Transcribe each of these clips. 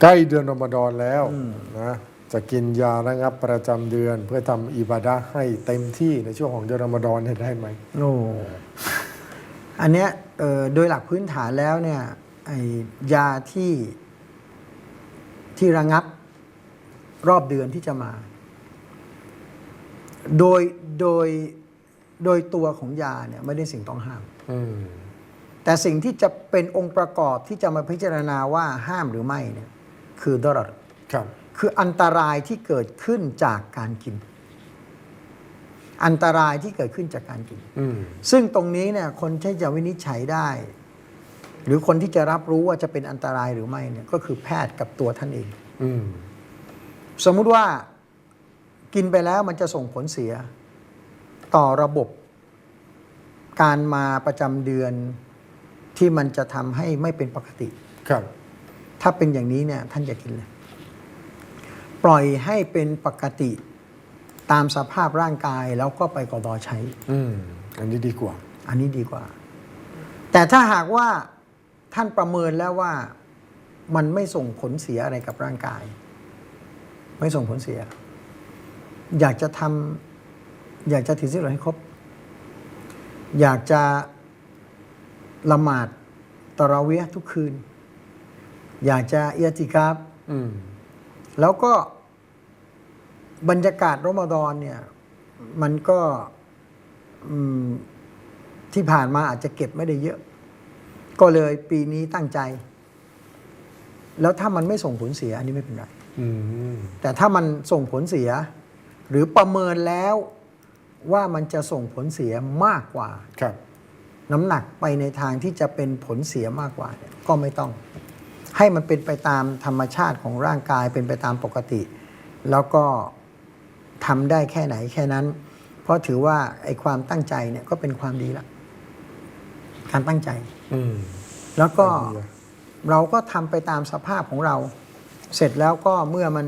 ใกล้เดือนรอมฎอนแล้วนะจะกินยาระงับประจำเดือน เพื่อทำอิบาดะห์ให้เต็มที่ในช่วงของเดือนรอมฎอนเนี่ยได้ไหมโอ้อันเนี้ยเอ่อโดยหลักพื้นฐานแล้วเนี่ยไอ้ยาที่ที่ระงับรอบเดือนที่จะมา โดยโดยโดยตัวของยาเนี่ยไม่ได้สิ่งต้องห้ามอืมแต่สิ่งที่จะเป็นองค์ประกอบที่จะมาพิจารณาว่าห้ามหรือไม่เนี่ย คือดอรครับ คืออันตรายที่เกิดขึ้นจากการกิน อันตรายที่เกิดขึ้นจากการกิน อืมซึ่งตรงนี้เนี่ยคนที่จะวินิจฉัยได้ หรือคนที่จะรับรู้ว่าจะเป็นอันตรายหรือไม่เนี่ยก็คือแพทย์กับตัวท่านเอง อืมสมมุติว่ากินไปแล้วมันจะส่งผลเสีย ต่อระบบ การมาประจำเดือนที่มันจะทำให้ไม่เป็นปกติ ครับ ถ้าเป็นอย่างนี้เนี่ยท่านอย่ากินเลย ปล่อยให้เป็นปกติตามสภาพร่างกายแล้วก็ไปกอดอใช้ อืมอันนี้ดีกว่า อันนี้ดีกว่า แต่ถ้าหากว่าท่านประเมินแล้วว่ามันไม่ส่งผลเสียอะไรกับร่างกาย ไม่ส่งผลเสีย อยากจะทำอยากจะถือศีลอดให้ครบ อยากจะละหมาดตะเราะเวียห์ทุกคืน อยากจะเอียติกาฟอืม แล้วก็บรรยากาศรอมฎอนเนี่ย มันก็อืมที่ผ่านมาอาจจะเก็บไม่ได้เยอะ ก็เลยปีนี้ตั้งใจ แล้วถ้ามันไม่ส่งผลเสีย อันนี้ไม่เป็นไรอืมแต่ถ้ามันส่งผลเสีย หรือประเมินแล้วว่ามันจะส่งผลเสียมากกว่า ครับ น้ำหนักไปในทางที่จะเป็นผลเสียมากกว่าเนี่ยก็ไม่ต้อง ให้มันเป็นไปตามธรรมชาติของร่างกายเป็นไปตามปกติ แล้วก็ทำได้แค่ไหนแค่นั้น เพราะถือว่าไอ้ความตั้งใจเนี่ยก็เป็นความดีละการตั้งใจ อืม แล้วก็ดีอะ เราก็ทำไปตามสภาพของเรา เสร็จแล้วก็เมื่อมัน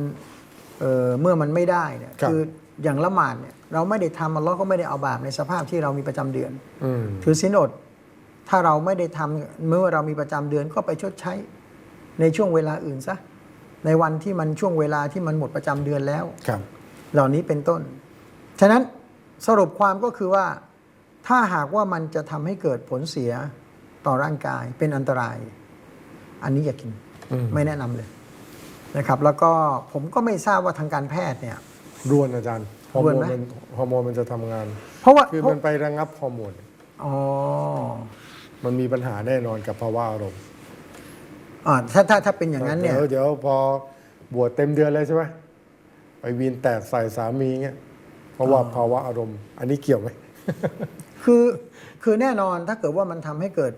เอ่อเมื่อมันไม่ได้เนี่ยครับคืออย่างละหมาดเนี่ยเราไม่ได้ทำมันเราก็ไม่ได้เอาบาปในสภาพที่เรามีประจำเดือน อืม ถือศีลอดถ้าเราไม่ได้ทำเมื่อเรามีประจำเดือนก็ไปชดใช้ ในช่วงเวลาอื่นซะในวันที่มันช่วงเวลาที่มันหมดประจำเดือนแล้วครับ เหล่านี้เป็นต้น ฉะนั้นสรุปความก็คือว่า ถ้าหากว่ามันจะทำให้เกิดผลเสียต่อร่างกายเป็นอันตราย อันนี้อย่ากินอืมไม่แนะนำเลยนะครับ แล้วก็ผมก็ไม่ทราบว่าทางการแพทย์เนี่ยรวนอาจารย์ฮอร์โมรวนนไหมมันฮอร์โมนมันจะทำงาน เพราะว่าคือเพราะมันไประงับฮอร์โมนอ๋อมันมีปัญหาแน่นอนกับภาวะอารมณ์ อ่าถ้าถ้าถ้าเป็นอย่างนั้นเนี่ย ดี๋วเดี๋ยวพอบวชเต็มเดือนเลยใช่ไหมไปวีนแตกใส่สามีเงี้ยเพราะว่าภาวะอารมณ์ อันนี้เกี่ยวไหม คือคือแน่นอนถ้าเกิดว่ามันทำให้เกิด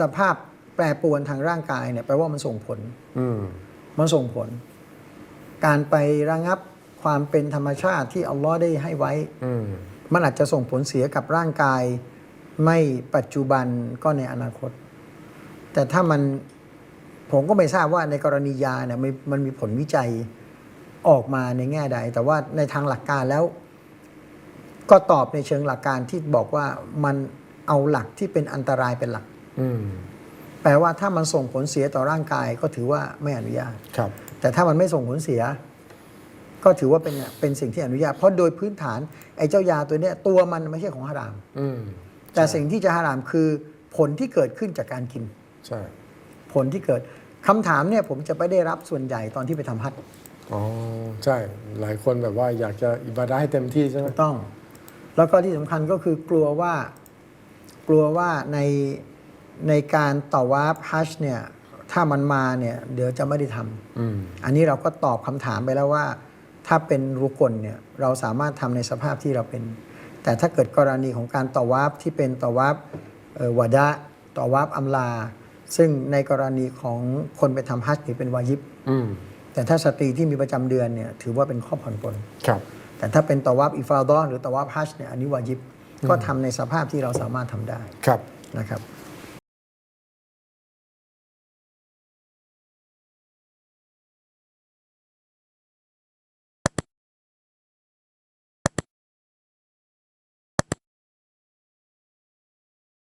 สภาพแปรปรวนทางร่างกายเนี่ยแปลว่ามันส่งผล อืม มันส่งผล การไประงับความเป็นธรรมชาติที่อัลลอฮ์ได้ให้ไว้ อืม มันอาจจะส่งผลเสียกับร่างกาย ไม่ปัจจุบันก็ในอนาคต แต่ถ้ามัน ผมก็ไม่ทราบว่าในกรณียาเนี่ยมันมันมีผลวิจัยออกมาในแง่ใด แต่ว่าในทางหลักการแล้ว ก็ตอบในเชิงหลักการที่บอกว่ามันเอาหลักที่เป็นอันตรายเป็นหลักอืมแปลว่าถ้ามันส่งผลเสียต่อร่างกายก็ถือว่าไม่อนุญาตครับ แต่ถ้ามันไม่ส่งผลเสีย ก็ถือว่าเป็นเป็นสิ่งที่อนุญาต เพราะโดยพื้นฐานไอ้เจ้ายาตัวเนี้ย ตัวมันไม่ใช่ของฮารามอืมแต่สิ่งที่จะฮารามคือ ผลที่เกิดขึ้นจากการกิน ใช่ ผลที่เกิด คำถามเนี่ยผมจะไปได้รับส่วนใหญ่ตอนที่ไปทำฮัทอ๋อใช่ หลายคนแบบว่าอยากจะอิบาดะห์ให้เต็มที่ใช่ไหมถูกต้อง แล้วก็ที่สำคัญก็คือกลัวว่ากลัวว่าในในการต่อวาฟฮัชเนี่ยถ้ามันมาเนี่ยเดี๋ยวจะไม่ได้ทำอืม อันนี้เราก็ตอบคำถามไปแล้วว่า ถ้าเป็นรุกลเนี่ยเราสามารถทำในสภาพที่เราเป็น แต่ถ้าเกิดกรณีของการต่อวาฟที่เป็นต่อวาฟเอ่อวาดะต่อวาฟอัมลา ซึ่งในกรณีของคนไปทำฮัจญ์ถือเป็นวายิบ อืมแต่ถ้าสตรีที่มีประจำเดือนเนี่ยถือว่าเป็นข้อผ่อนปลนครับ แต่ถ้าเป็นต่อวาฟอิฟาดอหรือต่อวาฟฮัจญ์เนี่ยอันนี้วายิบ ก็ทำในสภาพที่เราสามารถทำได้ครับ นะครับ